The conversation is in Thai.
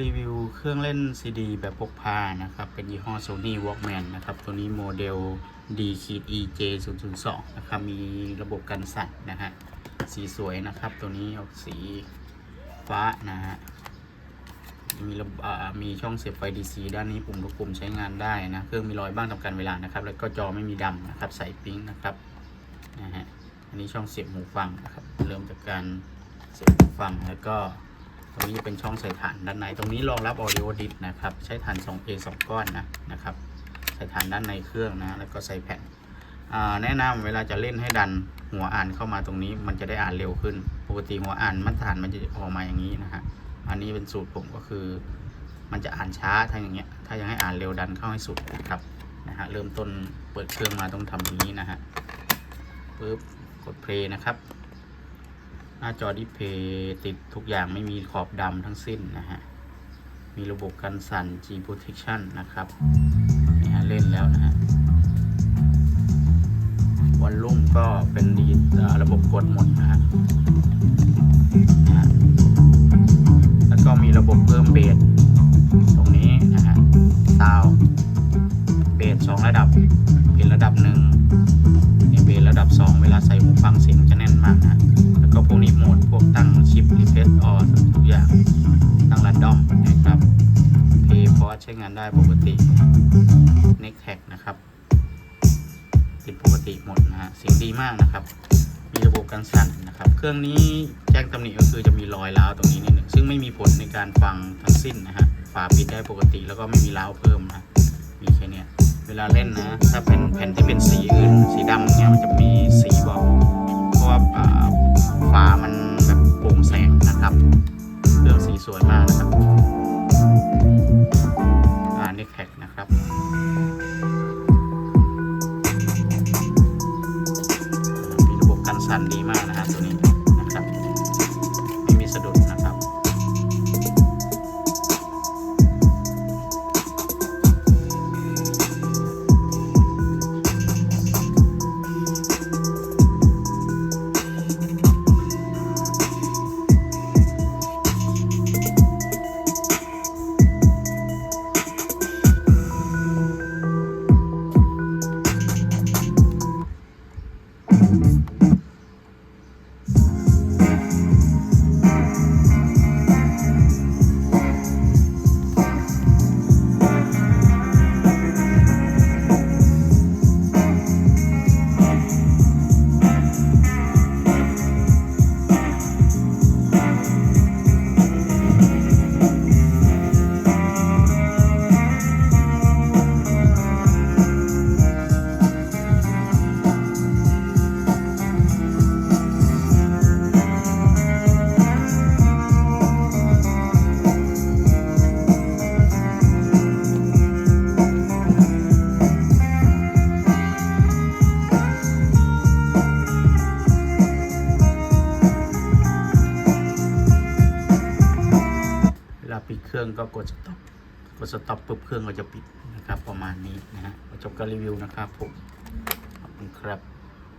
รีวิวเครื่องเล่นซีดีแบบพกพานะครับ เป็นยี่ห้อ Sony Walkman นะครับ ตัวนี้โมเดล D EJ 0 0 2 นะครับ มีระบบกันสั่นนะฮะ สีสวยนะครับ ตัวนี้ออกสีฟ้านะฮะ มีระบบมีช่องเสียบไฟ DC ด้านนี้ปุ่มทุกปุ่มใช้งานได้นะ เครื่องมีรอยบ้างทำการเวลานะครับ แล้วก็จอไม่มีดำนะครับ ใส่ปิ๊งนะครับ นะฮะ อันนี้ช่องเสียบหูฟังนะครับ เริ่มจากการเสียบหูฟังแล้วก็ ตรงนี้เป็นช่องใส่ฐานด้านในตรงนี้รองรับ audio DIT นะครับ ใช้ฐาน 2A 2 ก้อนนะนะครับ ใส่ฐานด้านในเครื่องนะแล้วก็ใส่แผ่นแนะนำเวลาจะเล่นให้ดันหัวอ่านเข้ามาตรงนี้มันจะได้อ่านเร็วขึ้น ปกติหัวอ่านมาตรฐานมันจะออกมาอย่างนี้นะฮะอันนี้เป็นสูตรผมก็คือ มันจะอ่านช้าถ้าอย่างเงี้ยถ้ายังให้อ่านเร็วดันเข้าให้สุดนะครับนะฮะเริ่มต้นเปิดเครื่องมาต้องทำอย่างนี้นะฮะปึ๊บกดเพลย์นะครับ หน้าจอดิสเพย์ติดทุกอย่างไม่มีขอบดำทั้งสิ้นนะฮะ มีระบบกันสั่น G protection นะครับนี่ฮะเล่นแล้วนะฮะวันลุ่มก็เป็นดีระบบกดหมดนะฮะแล้วก็มีระบบเพิ่มเบสตรงนี้นะฮะซาวเบสสองระดับเป็นระดับหนึ่งนี่เบสระดับสองเวลาใส่หูฟังเสียงจะ เพย์พอใช้งานได้ปกติ n e c t a g นะครับ ติดปกติหมดนะฮะเสียงดีมากนะครับ มีระบบกันสั่นนะครับ เครื่องนี้แจ้งตำหนิก็คือจะมีรอยร้าวตรงนี้นิดหนึ่งซึ่งไม่มีผลในการฟังทั้งสิ้นนะฮะฝาปิดได้ปกติแล้วก็ไม่มีร้าวเพิ่มนะมีแค่นี้เวลาเล่นนะ ถ้าเป็นแผ่นที่เป็นสีอื่น สีดำเนี่ยมันจะมีสีบอกเพราะว่าฝามันแบบโปร่งแสงนะครับเรื่องสีสวยมาก สั่นดีมากนะฮะตัวนี้ ดเครื่องก็กดสต็อปกดสต็อปปุ๊บเครื่องก็จะปิดนะครับประมาณนี้นะฮะจบการรีวิวนะครับผมขอบคุณครับ